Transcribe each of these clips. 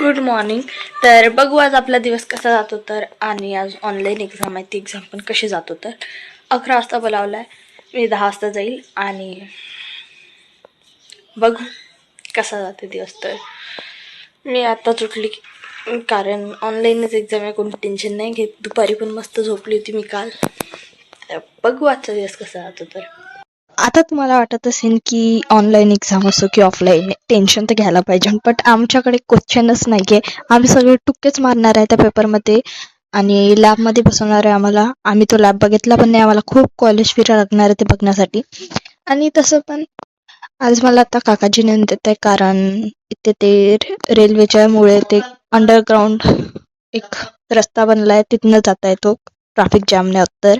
Good morning तर बघू आज आपला दिवस कसा जातो तर. आणि आज ऑनलाईन एक्झाम आहे ती एक्झाम पण कशी जातो तर. अकरा वाजता बोलावला आहे मी दहा वाजता जाईल आणि बघू कसा जाते दिवस तर. मी आत्ता उठली कारण ऑनलाईनच एक्झाम आहे कोणी टेन्शन नाही घेत. दुपारी पण मस्त झोपली होती मी काल. बघू आजचा दिवस कसा जातो तर. आता तुम्हाला वाटत असेल की ऑनलाईन एक्झाम असो की ऑफलाईन टेन्शन तर घ्यायला पाहिजे. बट आमच्याकडे क्वेश्चनच नाही आहे आम्ही सगळे टुक्केच मारणार आहे त्या पेपरमध्ये आणि लॅबमध्ये बसवणार आहे आम्हाला. आम्ही तो लॅब बघितला पण नाही. आम्हाला खूप कॉलेज फिरा लागणार आहे ते बघण्यासाठी. आणि तसं पण आज मला आता काकाजी नेऊन देत आहे कारण इथे ते रेल्वेच्या मुळे ते अंडरग्राऊंड एक रस्ता बनला आहे तिथनं जाता येतो ट्रॅफिक जॅमने तर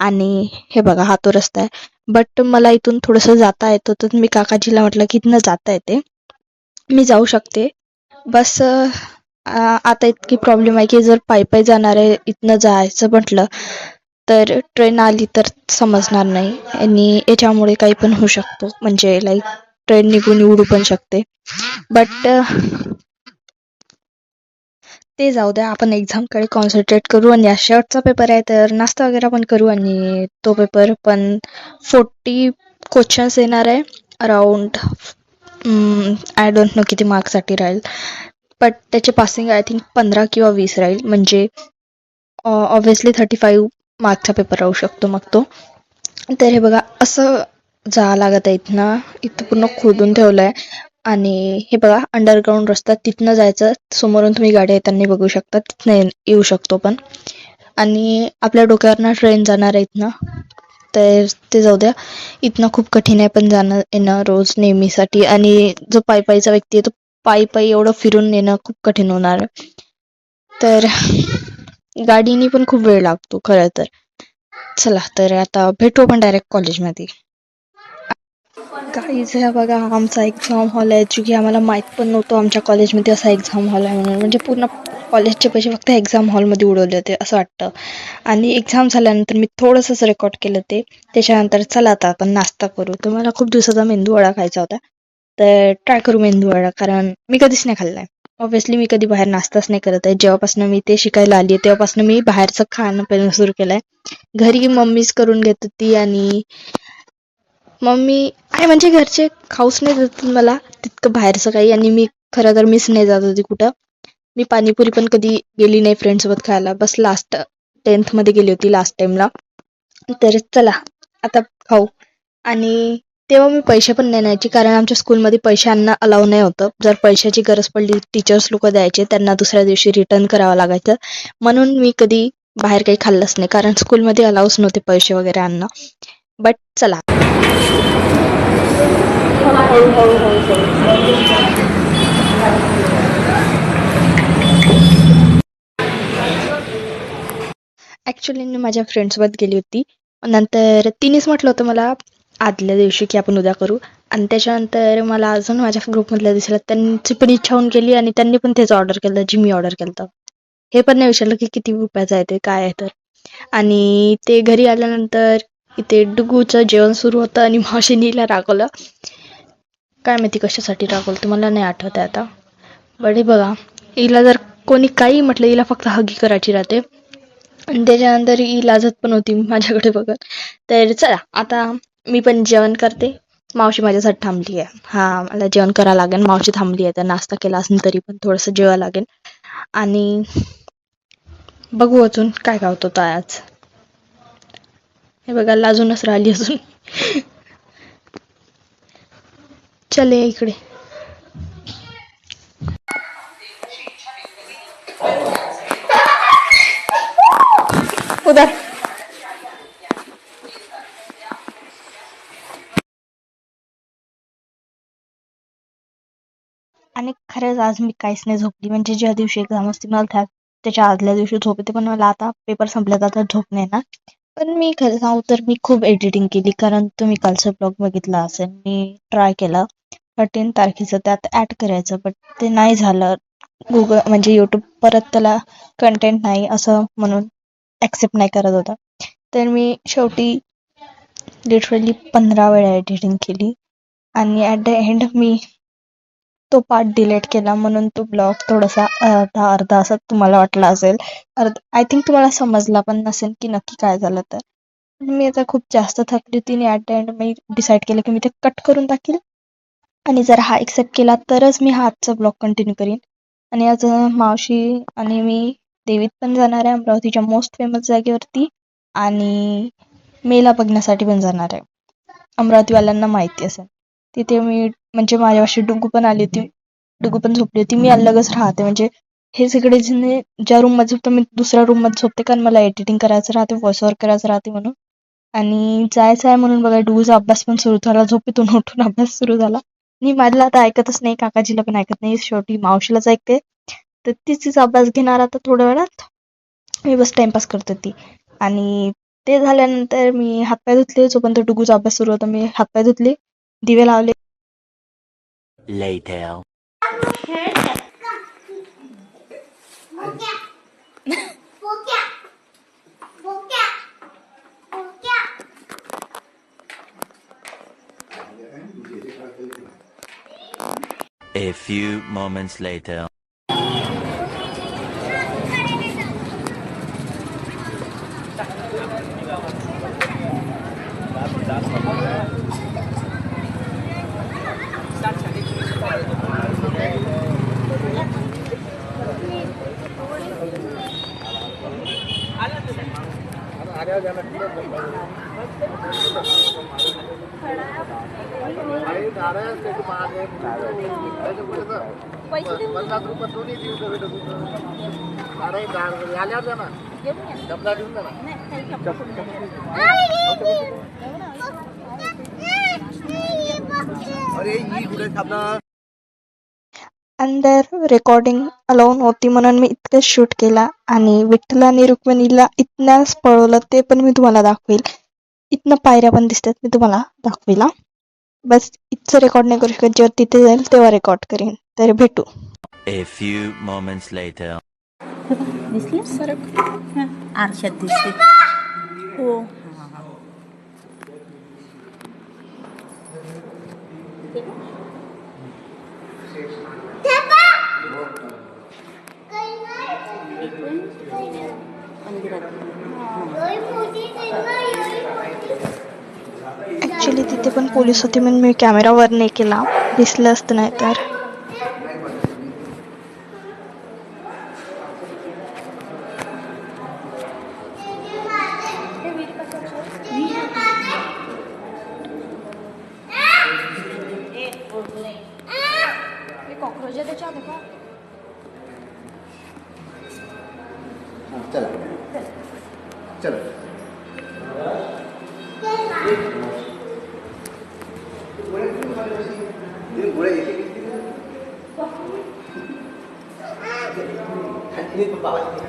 आणि हे बघा हा तो रस्ता आहे. बट मला इथून थोडंसं जाता येतं तर मी काकाजीला म्हटलं की इथनं जाता येते. मी जाऊ शकते. बस आता इतकी प्रॉब्लेम आहे की जर पायी पायी जाणार आहे इथनं जायचं म्हटलं तर ट्रेन आली तर समजणार नाही. आणि याच्यामुळे काही पण होऊ शकतो. म्हणजे लाईक ट्रेन निघून उडू पण शकते. बट ते जाऊ द्या आपण एक्झामकडे कॉन्सन्ट्रेट करू आणि शर्टचा शेवटचा पेपर आहे तर नाश्ता वगैरे पण करू आणि तो पेपर पण फोर्टी क्वेश्चन्स येणार आहे अराऊंड आय डोंट नो किती मार्क्ससाठी राहील. बट त्याचे पासिंग आय थिंक पंधरा किंवा वीस राहील. म्हणजे ऑब्व्हियसली थर्टी फाईव्ह मार्क्सचा पेपर राहू शकतो मग तो. तर हे बघा असं जा लागत आहे इथनं इथं पूर्ण खोदून ठेवलं आहे आणि हे बघा अंडरग्राऊंड रस्ता तिथनं जायचं समोरून तुम्ही गाड्या येताना बघू शकता तिथनं येऊ शकतो पण. आणि आपल्या डोक्यावरनं ट्रेन जाणार आहे इथनं. तर ते जाऊ द्या. इथनं खूप कठीण आहे पण जाणं येणं रोज नेहमीसाठी. आणि जो पायी पायीचा व्यक्ती आहे तो पायी पायी एवढं फिरून येणं खूप कठीण होणार आहे. तर गाडीने पण खूप वेळ लागतो खरं तर. चला तर आता भेटू आपण डायरेक्ट कॉलेजमध्ये काहीच ह्या बघा आमचा एक्झाम हॉल आहे. जो की आम्हाला माहीत पण नव्हतं आमच्या कॉलेजमध्ये असा एक्झाम हॉल आहे म्हणून. म्हणजे पूर्ण कॉलेजचे पैसे फक्त एक्झाम हॉलमध्ये उडवले होते असं वाटतं. आणि एक्झाम झाल्यानंतर मी थोडंसंच रेकॉर्ड केलं ते. त्याच्यानंतर चला आता आपण नाश्ता करू. तर मला खूप दिवसाचा मेंदू वडा खायचा होता. तर ट्राय करू मेंदू वडा कारण मी कधीच नाही खाल्ला आहे ऑब्व्हियसली मी कधी बाहेर नाश्ताच नाही करत आहे. जेव्हापासून मी ते शिकायला आली आहे तेव्हापासून मी बाहेरचं खाणं पिणं सुरू केलं आहे घरी मम्मीच करून घेत होती आणि मम्मी आहे म्हणजे घरचे खाऊच नाही देत मला. तितकं बाहेरचं काही आणि मी खरं तर मीच नाही जात होती कुठं. मी पाणीपुरी पण कधी गेली नाही फ्रेंडसोबत खायला. बस लास्ट टेन्थमध्ये गेली होती लास्ट टाइमला तर चला आता खाऊ. आणि तेव्हा मी पैसे पण नाही न्यायची कारण आमच्या स्कूलमध्ये पैशांना अलाव नाही होतं. जर पैशाची गरज पडली टीचर्स लोक द्यायचे त्यांना दुसऱ्या दिवशी रिटर्न करावं लागायचं. म्हणून मी कधी बाहेर काही खाल्लंच नाही कारण स्कूलमध्ये अलाउच नव्हते पैसे वगैरे आणणं बट चला. ॲक्च्युली मी माझ्या फ्रेंडसोबत गेली होती. नंतर तिनेच म्हटलं होतं मला आदल्या दिवशी की आपण उद्या करू. आणि त्याच्यानंतर मला अजून माझ्या ग्रुपमधल्या दिसलं त्यांची पण इच्छा होऊन गेली आणि त्यांनी पण तेच ऑर्डर केलं जी मी ऑर्डर केलं हे पण नाही विचारलं की किती रुपयाचं आहे ते काय आहे तर. आणि ते घरी आल्यानंतर इथे डुगूचं जेवण सुरू होतं आणि मावशीनीला रागवलं. काय माहिती कशासाठी रागवलं तुम्हाला नाही आठवत आहे आता. बडे बघा हिला जर कोणी काही म्हटलं हिला फक्त हगी करायची राहते. आणि त्याच्यानंतर ही लाजत पण होती माझ्याकडे बघत. तर चला आता मी पण जेवण करते. मावशी माझ्यासाठी थांबली आहे. हा मला जेवण करावं लागेल. मावशी थांबली आहे तर नाश्ता केला असेल तरी पण थोडंसं जेवावं लागेल. आणि बघू अजून काय गावतो आज. हे बघा लाजूनच राहिली अजून. चले इकडे. उधर. आणि खरंच आज मी काहीच नाही झोपली. म्हणजे ज्या दिवशी एक्झाम असते मला त्या त्याच्या आदल्या दिवशी झोप येते पण मला आता पेपर संपल्यात आता झोप नाही ना पण मी खरं सांगू तर मी खूप एडिटिंग केली कारण तुम्ही कालचा ब्लॉग बघितला असेल मी ट्राय केला. थर्टीन तारखेचं त्यात ॲड करायचं बट ते नाही झालं. गुगल म्हणजे यूट्यूब परत त्याला कंटेंट नाही असं म्हणून ॲक्सेप्ट नाही करत होता. तर मी शेवटी लिटरली पंधरा वेळा एडिटिंग केली. आणि ॲट द एंड मी तो पार्ट डिलीट केला म्हणून तो ब्लॉग थोडासा अर्धा अर्धा असा तुम्हाला वाटला असेल. अर्ध आय थिंक तुम्हाला समजला पण नसेल की नक्की काय झालं तर. मी आता खूप जास्त थकली होती आणि ॲट द एंड मी डिसाईड केलं की मी ते कट करून टाकेल. आणि जर हा एक्सेप्ट केला तरच मी हा आजचा ब्लॉग कंटिन्यू करीन. आणि आज मावशी आणि मी देवीत पण जाणार आहे अमरावतीच्या मोस्ट फेमस जागेवरती. आणि मेला बघण्यासाठी पण जाणार आहे. अमरावतीवाल्यांना माहिती असेल. तिथे मी म्हणजे माझ्यापाशी डुगू पण आली होती. डुगू पण झोपली होती. मी अलगच राहते. म्हणजे हे सगळे जण ज्या रूममध्ये झोपतो मी दुसऱ्या रूममध्ये झोपते. कारण मला एडिटिंग करायचं राहते व्हॉइस ओव्हर करायचं राहते म्हणून. आणि जायचं आहे म्हणून बघा डुगूचा अभ्यास पण सुरू झाला. झोपेतून उठून अभ्यास सुरू झाला. मी माझ्याला आता ऐकतच नाही. काकाजीला पण ऐकत नाही. शेवटी मावशीलाच ऐकते. तर तीच तिचा अभ्यास घेणार आता थोड्या वेळात. मी बस टाइमपास करत होती आणि ते झाल्यानंतर मी हातपाय धुतले. जोपर्यंत डुगूचा अभ्यास सुरू होता मी हातपाय धुतले. दिवे लावले. Later. A few moments later. अंदर रेकॉर्डिंग अलाउन होती म्हणून मी इतकंच शूट केला आणि विठ्ठल आणि रुक्मिणीला इथनंच पळवलं ते पण मी तुम्हाला दाखवेल. इथनं पायऱ्या पण दिसतात मी तुम्हाला दाखवेल. बस इथचं रेकॉर्ड नाही करू शकत. जेव्हा तिथे जाईल तेव्हा रेकॉर्ड करेन. तर भेटू. A few moments later. दिसली? सरक. आरशात दिसते. हो. ॲक्च्युली तिथे पण पोलीस होते म्हणून मी कॅमेरावर नाही केला. दिसलं असतं नाही तर चला चलो गोळ्या एक एक त्या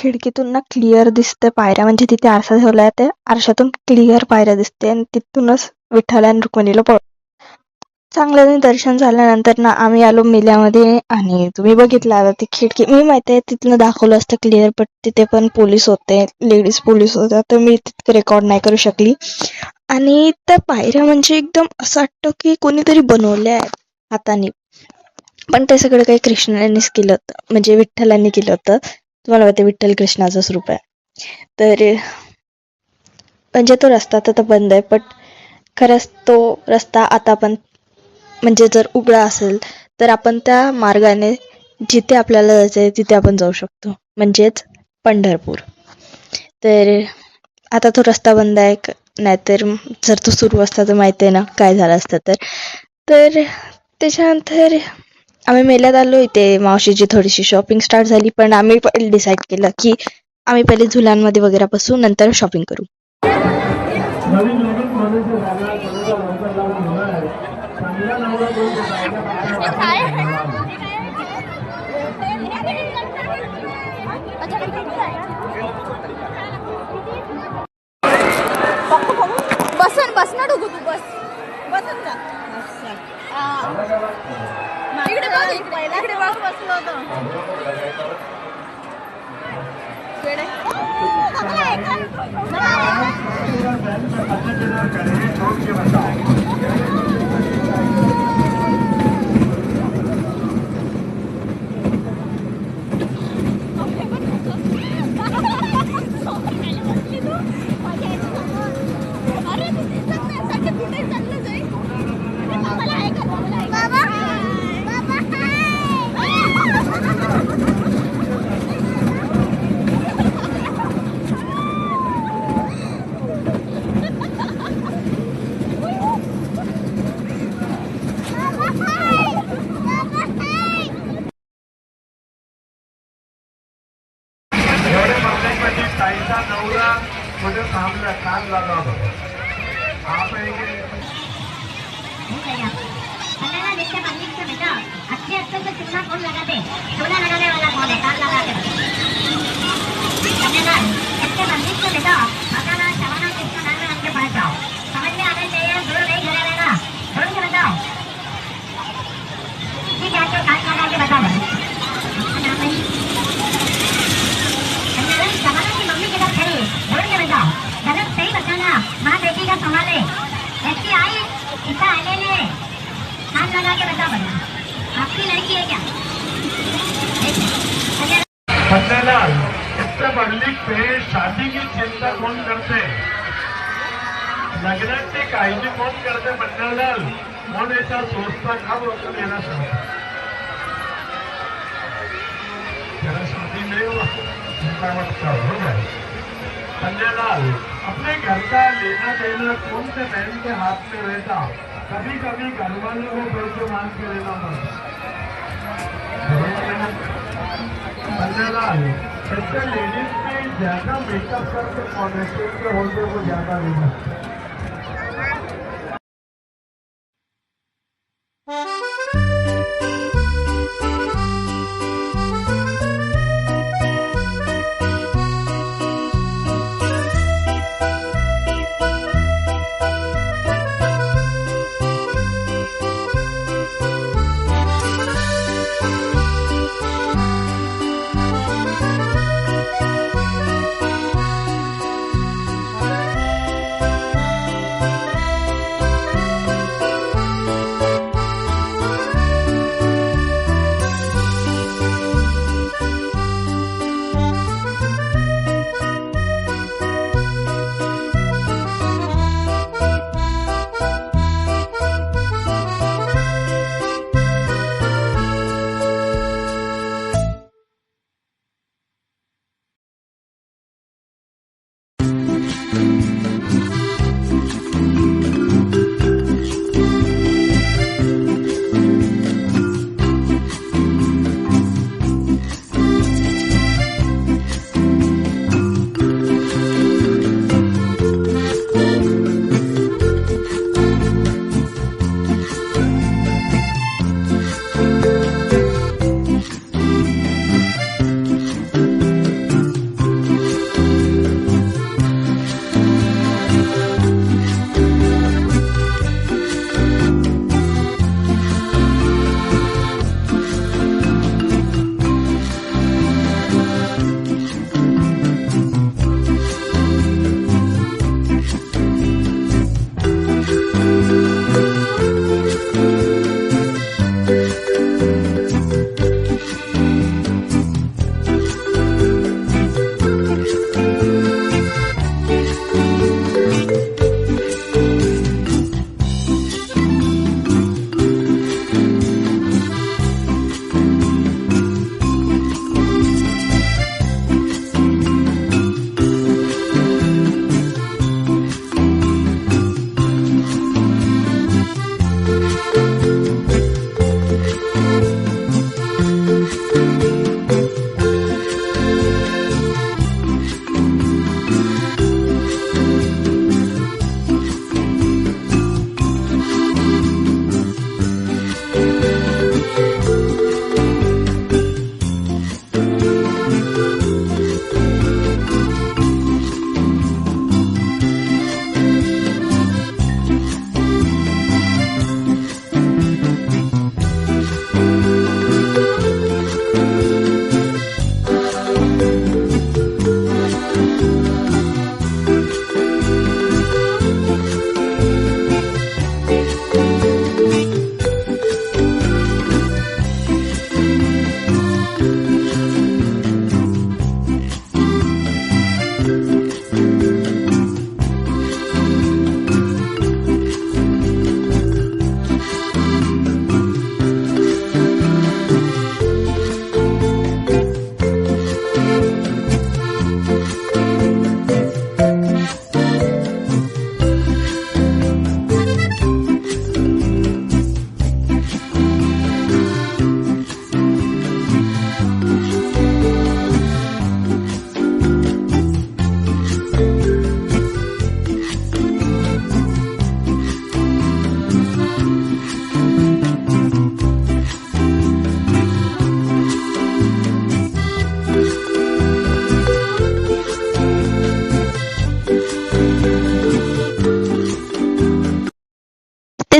खिडकीतून ना क्लिअर दिसते पायऱ्या. म्हणजे तिथे आरसा ठेवला आहे त्या आरशातून क्लिअर पायऱ्या दिसते आणि तिथूनच विठ्ठल आणि रुक्मिणीला पळ चांगल्याने दर्शन झाल्यानंतर ना आम्ही आलो मेल्यामध्ये आणि तुम्ही बघितलं आता ती खिडकी. मी माहिती आहे तिथनं दाखवलं असतं क्लिअर बट तिथे पण पोलीस होते लेडीज पोलीस होत्या तर मी तितकं रेकॉर्ड नाही करू शकली. आणि त्या पायऱ्या म्हणजे एकदम असं वाटतं की कोणीतरी बनवल्या आहेत हाताने. पण ते सगळं काही कृष्णानेच केलं होतं. म्हणजे विठ्ठलाने केलं होतं. तुम्हाला वाटते विठ्ठल कृष्णाचं स्वरूप आहे. तर म्हणजे तो रस्ता तर बंद आहे पण खरंच तो रस्ता आता पण म्हणजे जर उघडा असेल तर आपण त्या मार्गाने जिथे आपल्याला जायचं आहे तिथे आपण जाऊ शकतो. म्हणजेच पंढरपूर. तर आता तो रस्ता बंद आहे नाहीतर जर तो सुरू असता तर माहिती आहे ना काय झालं असतं तर. तर त्याच्यानंतर आम्ही मेल्यात आलो इथे मावशीची थोडीशी शॉपिंग स्टार्ट झाली पण आम्ही पहिले डिसाईड केलं की आम्ही पहिले झुलांमध्ये वगैरे बसू नंतर शॉपिंग करू. बस ना डुगू तू बस. बसून जा. इकडे बघ बसलो होतो. काळजी कोण करते पन्नेलाल कोण याचा सोचता का बोलतो मेरा शादी तेरा शादी नहीं जाए अपने घर का लेना देना कौन से बहन के हाथ में रहता कभी कभी घर वालों को पैसे मांग के लेना पड़ता पन्नेलाल इससे लेडीज़ में ज़्यादा मेकअप करके कॉन्वेस्टेड के होल्डर को ज़्यादा लेना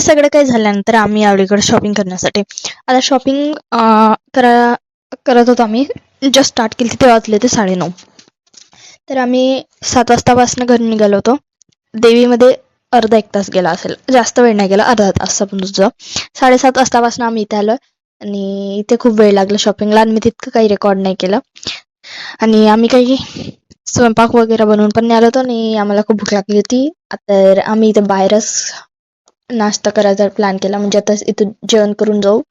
सगळं काही झाल्यानंतर आम्ही अलीकडे शॉपिंग करण्यासाठी. आता शॉपिंग करा करत होतो आम्ही. जस्ट स्टार्ट केली तेव्हा वाजले ते साडेनऊ. तर आम्ही सात वाजतापासून घरी निघालो होतो. देवीमध्ये अर्धा एक तास गेला असेल. जास्त वेळ नाही गेला अर्धा तास समजून तुझं साडेसात वाजतापासून आम्ही इथे आलो. आणि इथे खूप वेळ लागला शॉपिंगला आणि मी तितकं काही रेकॉर्ड नाही केलं. आणि आम्ही काही स्वयंपाक वगैरे बनवून पण नाही आलो होतो. आणि आम्हाला खूप भूक लागली होती. तर आम्ही इथे बाहेरच नाश्ता करायचा प्लॅन केला म्हणजे आता इथून जेवण करून जाऊ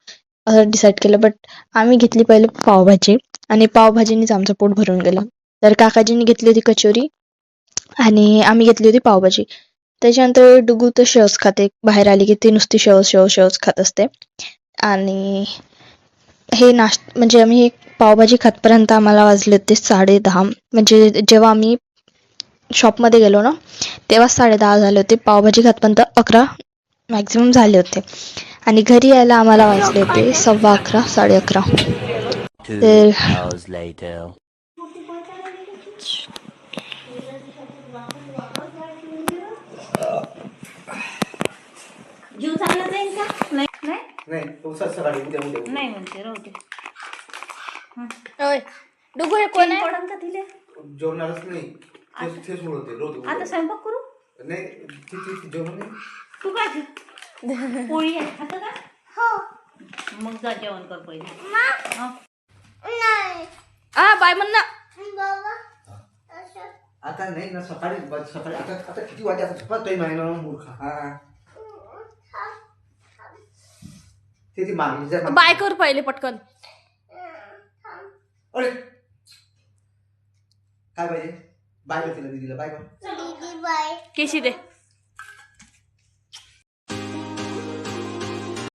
असं डिसाईड केलं. बट आम्ही घेतली पहिले पावभाजी आणि पावभाजीनीच आमचं पोट भरून गेलं. तर काकाजींनी घेतली होती कचोरी आणि आम्ही घेतली होती पावभाजी. त्याच्यानंतर डुगू तर शेवस खाते. बाहेर आली की ती नुसती शेव शेव शेवस खात असते. आणि हे नाश्त म्हणजे आम्ही पावभाजी खातपर्यंत आम्हाला वाजले होते साडे दहा म्हणजे जेव्हा आम्ही शॉपमध्ये गेलो ना तेव्हा साडे दहा झाले होते. पावभाजी खातपर्यंत अकरा मॅक्झिमम झाले होते. आणि घरी यायला आम्हाला वाजले होते सव्वा अकरा साडे अकरा. Two hours later. जीव चांगला जाईल का? नाही. नाही नाही तो स- सकाळी उद्या उद्या उद्या. नाही म्हणते राहू दे. ओय डुगू हे कोण आहे? पडन का तिले? जेवणारच नाही. तेच तेच म्हणत होते रोज आता स्वयंपाक करू? नाही ती ती ती जेवण नाही तू काय खात? पोळी आहे खात का? हो. मग जा जेवण कर पहिले. हा. आ बाय म्हण ना. आता नाही ना सकाळी ब- सकाळी आता आता किती वाजे आता झोपा तोही माहिती ना मूर्खा. हा. ते ती मागणी जा बाय कर पहिले पटकन. अरे. काय पाहिजे? बाय कर तिला दीदीला बाय कर. केशी दे.